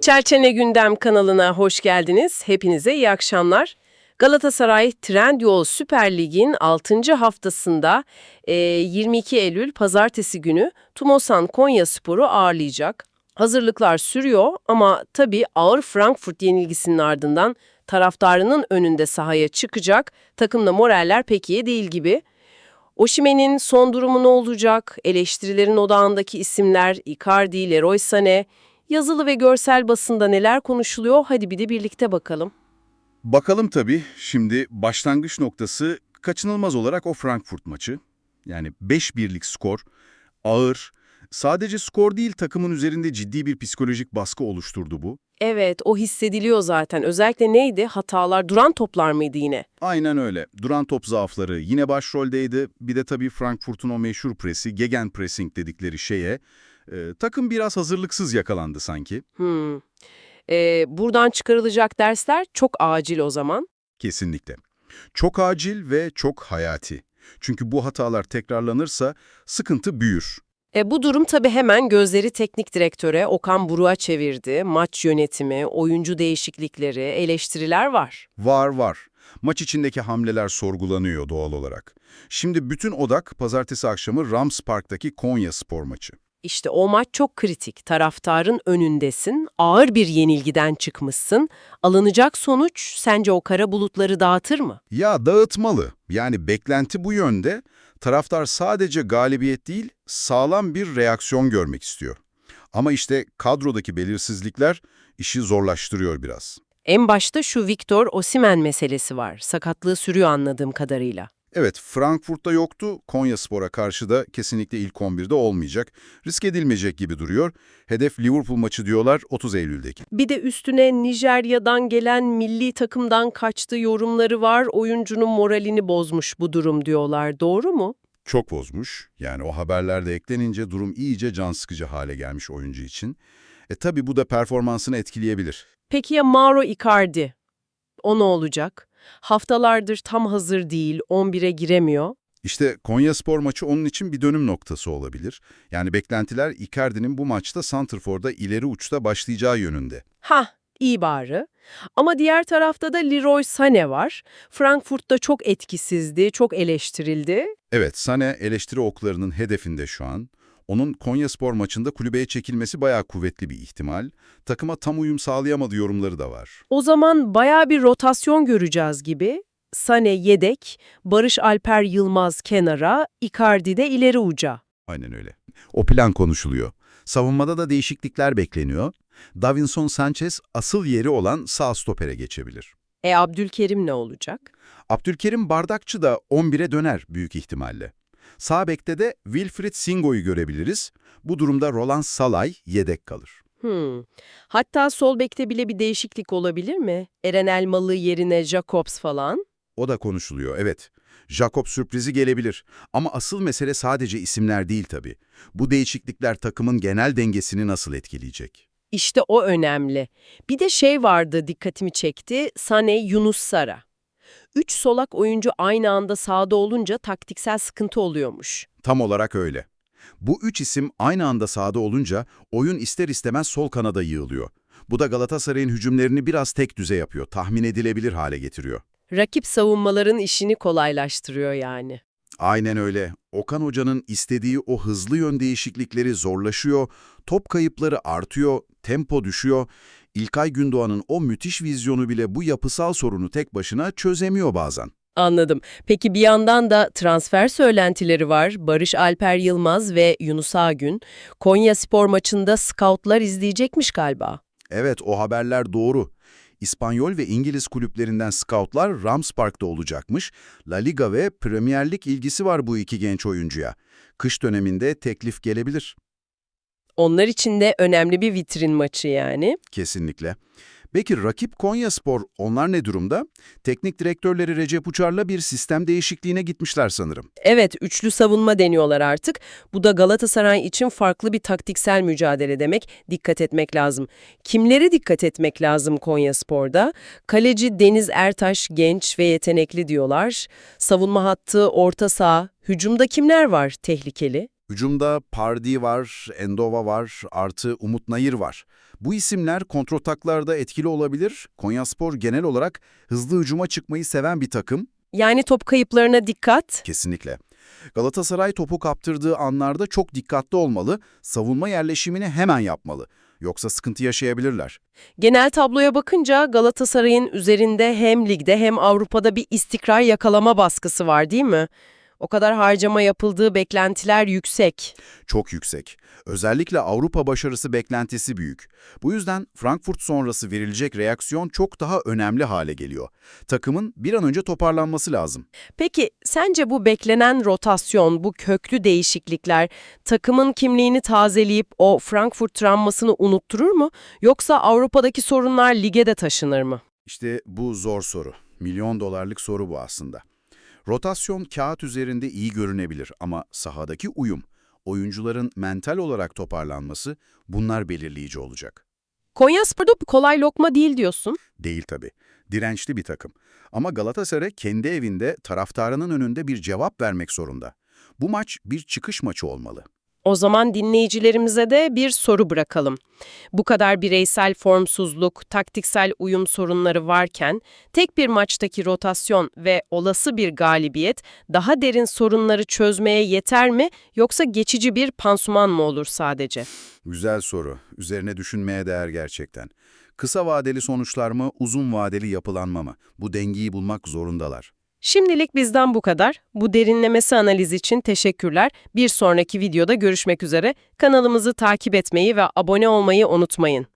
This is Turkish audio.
Çerçene Gündem kanalına hoş geldiniz. Hepinize iyi akşamlar. Galatasaray Trendyol Süper Lig'in 6. haftasında e, 22 Eylül pazartesi günü Tumosan Konya Sporu ağırlayacak. Hazırlıklar sürüyor ama tabii ağır Frankfurt yenilgisinin ardından taraftarının önünde sahaya çıkacak. Takımda moraller pek iyi değil gibi. Oşimen'in son durumu ne olacak? Eleştirilerin odağındaki isimler Icardi, Leroy Sané, yazılı ve görsel basında neler konuşuluyor? Hadi bir de birlikte bakalım. Bakalım tabii. Şimdi başlangıç noktası kaçınılmaz olarak o Frankfurt maçı. Yani 5-1'lik skor, ağır, sadece skor değil takımın üzerinde ciddi bir psikolojik baskı oluşturdu bu. Evet, o hissediliyor zaten. Özellikle neydi? Hatalar, duran toplar mıydı yine? Aynen öyle. Duran top zaafları yine başroldeydi. Bir de tabii Frankfurt'un o meşhur presi, gegenpressing dedikleri şeye, e, takım biraz hazırlıksız yakalandı sanki. Hmm. Ee, buradan çıkarılacak dersler çok acil o zaman. Kesinlikle. Çok acil ve çok hayati. Çünkü bu hatalar tekrarlanırsa sıkıntı büyür. E, bu durum tabii hemen gözleri teknik direktöre Okan Buruk'a çevirdi. Maç yönetimi, oyuncu değişiklikleri, eleştiriler var. Var var. Maç içindeki hamleler sorgulanıyor doğal olarak. Şimdi bütün odak pazartesi akşamı Rams Park'taki Konya spor maçı. İşte o maç çok kritik. Taraftarın önündesin, ağır bir yenilgiden çıkmışsın. Alınacak sonuç sence o kara bulutları dağıtır mı? Ya dağıtmalı. Yani beklenti bu yönde. Taraftar sadece galibiyet değil, sağlam bir reaksiyon görmek istiyor. Ama işte kadrodaki belirsizlikler işi zorlaştırıyor biraz. En başta şu Victor Osimen meselesi var. Sakatlığı sürüyor anladığım kadarıyla. Evet, Frankfurt'ta yoktu, Konyaspor'a karşı da kesinlikle ilk 11'de olmayacak. Risk edilmeyecek gibi duruyor. Hedef Liverpool maçı diyorlar 30 Eylül'deki. Bir de üstüne Nijerya'dan gelen milli takımdan kaçtı yorumları var. Oyuncunun moralini bozmuş bu durum diyorlar. Doğru mu? Çok bozmuş. Yani o haberlerde eklenince durum iyice can sıkıcı hale gelmiş oyuncu için. E tabi bu da performansını etkileyebilir. Peki ya Mauro Icardi? O ne olacak? Haftalardır tam hazır değil, 11'e giremiyor. İşte Konyaspor maçı onun için bir dönüm noktası olabilir. Yani beklentiler Icardi'nin bu maçta Santrfor'da ileri uçta başlayacağı yönünde. Hah, iyi bari. Ama diğer tarafta da Leroy Sané var. Frankfurt'ta çok etkisizdi, çok eleştirildi. Evet, Sane eleştiri oklarının hedefinde şu an. Onun Konyaspor maçında kulübeye çekilmesi bayağı kuvvetli bir ihtimal. Takıma tam uyum sağlayamadı yorumları da var. O zaman bayağı bir rotasyon göreceğiz gibi. Sané yedek, Barış Alper Yılmaz kenara, Icardi de ileri uca. Aynen öyle. O plan konuşuluyor. Savunmada da değişiklikler bekleniyor. Davinson Sanchez asıl yeri olan sağ stopere geçebilir. E Abdülkerim ne olacak? Abdülkerim Bardakçı da 11'e döner büyük ihtimalle. Sağ bekte de Wilfried Singo'yu görebiliriz. Bu durumda Roland Salay yedek kalır. Hmm. Hatta sol bekte bile bir değişiklik olabilir mi? Eren Elmalı yerine Jacobs falan. O da konuşuluyor, evet. Jakob sürprizi gelebilir. Ama asıl mesele sadece isimler değil tabii. Bu değişiklikler takımın genel dengesini nasıl etkileyecek? İşte o önemli. Bir de şey vardı dikkatimi çekti. Sane Yunus Sara. Üç solak oyuncu aynı anda sahada olunca taktiksel sıkıntı oluyormuş. Tam olarak öyle. Bu üç isim aynı anda sahada olunca oyun ister istemez sol kanada yığılıyor. Bu da Galatasaray'ın hücumlerini biraz tek düze yapıyor, tahmin edilebilir hale getiriyor. Rakip savunmaların işini kolaylaştırıyor yani. Aynen öyle. Okan Hoca'nın istediği o hızlı yön değişiklikleri zorlaşıyor, top kayıpları artıyor, tempo düşüyor. İlkay Gündoğan'ın o müthiş vizyonu bile bu yapısal sorunu tek başına çözemiyor bazen. Anladım. Peki bir yandan da transfer söylentileri var. Barış Alper Yılmaz ve Yunus Agün. Konya spor maçında scoutlar izleyecekmiş galiba. Evet, o haberler doğru. İspanyol ve İngiliz kulüplerinden scoutlar Rams Park'ta olacakmış. La Liga ve Premier Lig ilgisi var bu iki genç oyuncuya. Kış döneminde teklif gelebilir. Onlar için de önemli bir vitrin maçı yani. Kesinlikle. Peki rakip Konyaspor onlar ne durumda? Teknik direktörleri Recep Uçar'la bir sistem değişikliğine gitmişler sanırım. Evet, üçlü savunma deniyorlar artık. Bu da Galatasaray için farklı bir taktiksel mücadele demek. Dikkat etmek lazım. Kimlere dikkat etmek lazım Konyaspor'da? Kaleci Deniz Ertaş genç ve yetenekli diyorlar. Savunma hattı, orta saha, hücumda kimler var tehlikeli? Hücumda Pardi var, Endova var, artı Umut Nayır var. Bu isimler kontrataklarda etkili olabilir. Konyaspor genel olarak hızlı hücuma çıkmayı seven bir takım. Yani top kayıplarına dikkat. Kesinlikle. Galatasaray topu kaptırdığı anlarda çok dikkatli olmalı, savunma yerleşimini hemen yapmalı. Yoksa sıkıntı yaşayabilirler. Genel tabloya bakınca Galatasaray'ın üzerinde hem ligde hem Avrupa'da bir istikrar yakalama baskısı var değil mi? O kadar harcama yapıldığı beklentiler yüksek. Çok yüksek. Özellikle Avrupa başarısı beklentisi büyük. Bu yüzden Frankfurt sonrası verilecek reaksiyon çok daha önemli hale geliyor. Takımın bir an önce toparlanması lazım. Peki sence bu beklenen rotasyon, bu köklü değişiklikler takımın kimliğini tazeleyip o Frankfurt travmasını unutturur mu? Yoksa Avrupa'daki sorunlar lige de taşınır mı? İşte bu zor soru. Milyon dolarlık soru bu aslında. Rotasyon kağıt üzerinde iyi görünebilir ama sahadaki uyum, oyuncuların mental olarak toparlanması bunlar belirleyici olacak. Konyaspor'da bu kolay lokma değil diyorsun. Değil tabii. Dirençli bir takım. Ama Galatasaray kendi evinde taraftarının önünde bir cevap vermek zorunda. Bu maç bir çıkış maçı olmalı. O zaman dinleyicilerimize de bir soru bırakalım. Bu kadar bireysel formsuzluk, taktiksel uyum sorunları varken tek bir maçtaki rotasyon ve olası bir galibiyet daha derin sorunları çözmeye yeter mi yoksa geçici bir pansuman mı olur sadece? Güzel soru. Üzerine düşünmeye değer gerçekten. Kısa vadeli sonuçlar mı, uzun vadeli yapılanma mı? Bu dengeyi bulmak zorundalar. Şimdilik bizden bu kadar. Bu derinlemesi analiz için teşekkürler. Bir sonraki videoda görüşmek üzere. Kanalımızı takip etmeyi ve abone olmayı unutmayın.